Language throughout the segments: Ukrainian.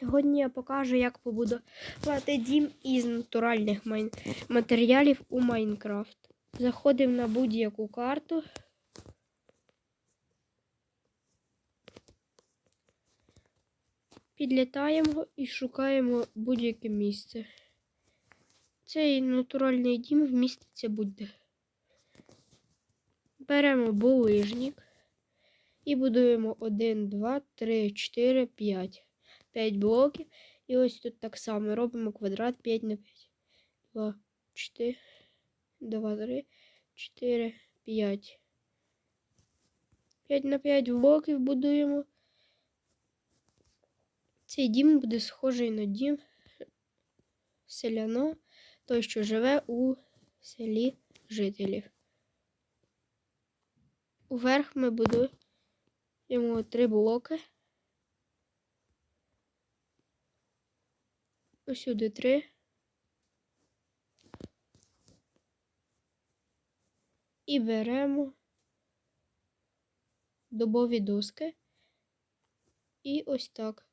Сьогодні я покажу, як побудувати дім із натуральних матеріалів у Майнкрафт. Заходимо на будь-яку карту. Підлітаємо і шукаємо будь-яке місце. Цей натуральний дім вміститься будь-де. Беремо булижник і будуємо 1, 2, 3, 4, 5. 5 блоків. І ось тут так само робимо квадрат 5 на 5. 2, 4, 2, 3, 4, 5. 5 на 5 блоків будуємо. Цей дім буде схожий на дім селяно, той, що живе у селі жителів. Уверх ми будуємо три блоки. Усюди три. І беремо добові доски. І ось так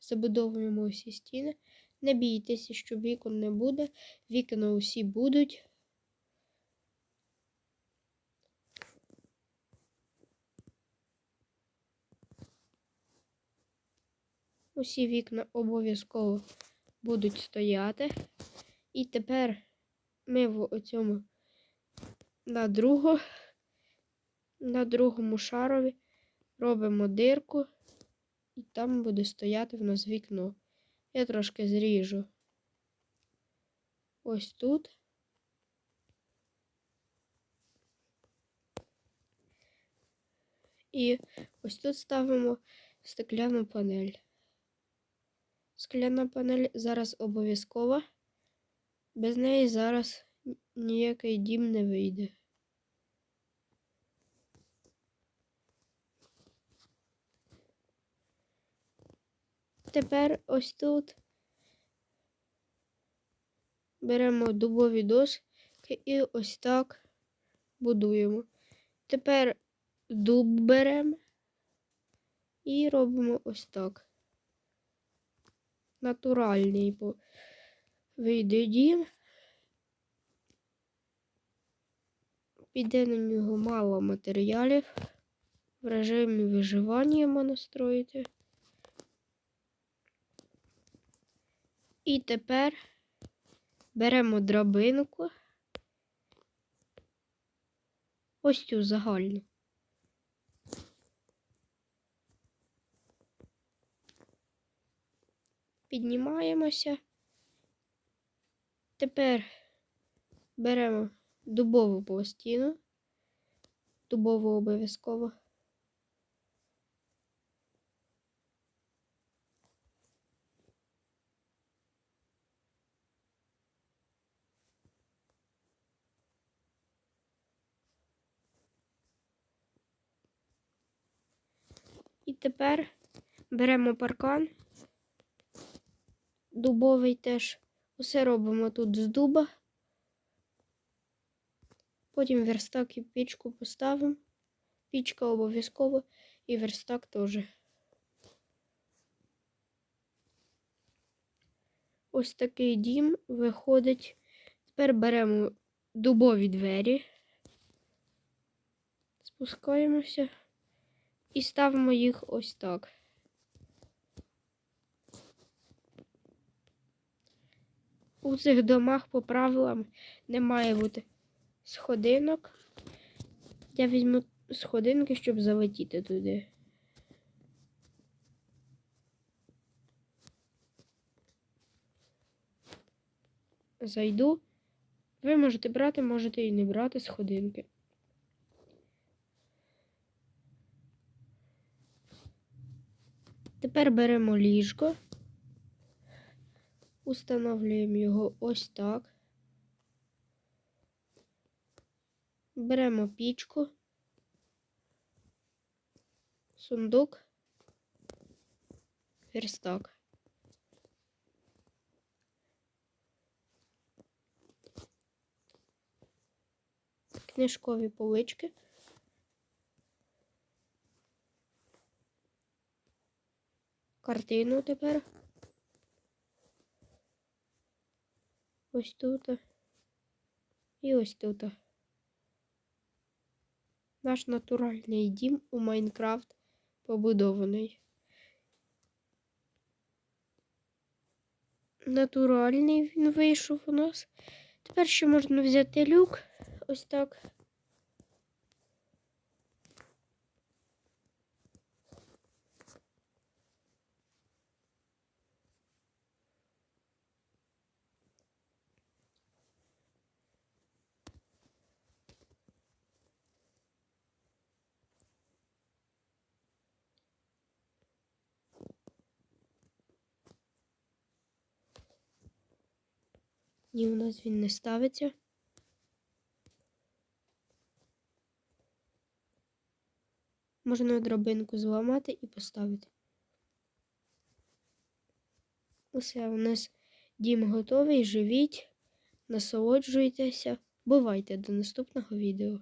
забудовуємо усі стіни. Не бійтеся, що вікон не буде. Вікна усі будуть. Усі вікна обов'язково будуть стояти. І тепер ми в оцьому на другу, на другому шарові робимо дирку, і там буде стояти в нас вікно. Я трошки зріжу ось тут. І ось тут ставимо стекляну панель. Скляна панель зараз обов'язкова. Без неї зараз ніякий дім не вийде. Тепер ось тут беремо дубові доски і ось так будуємо. Тепер дуб беремо і робимо ось так натуральний, бо вийде дім. Піде на нього мало матеріалів. В режимі виживання можна строїти. І тепер беремо драбинку. Ось цю загальну. Піднімаємося. Тепер беремо дубову пластину, дубову обов'язково. І тепер беремо паркан дубовий теж. Усе робимо тут з дуба. Потім верстак і пічку поставимо. Пічка обов'язково і верстак теж. Ось такий дім виходить. Тепер беремо дубові двері, спускаємося і ставимо їх ось так. У цих домах по правилам не має бути сходинок. Я візьму сходинки, щоб залетіти туди. Зайду. Ви можете брати, можете і не брати сходинки. Тепер беремо ліжко. Установлюємо його ось так. Беремо пічку, сундук, верстак. Книжкові полички. Картину тепер. Ось тут. І ось тут. Наш натуральний дім у Майнкрафт побудований. Натуральний він вийшов у нас. Тепер ще можна взяти люк. Ось так. Ні, у нас він не ставиться. Можна драбинку зламати і поставити. Усе, у нас дім готовий. Живіть, насолоджуйтеся. Бувайте до наступного відео.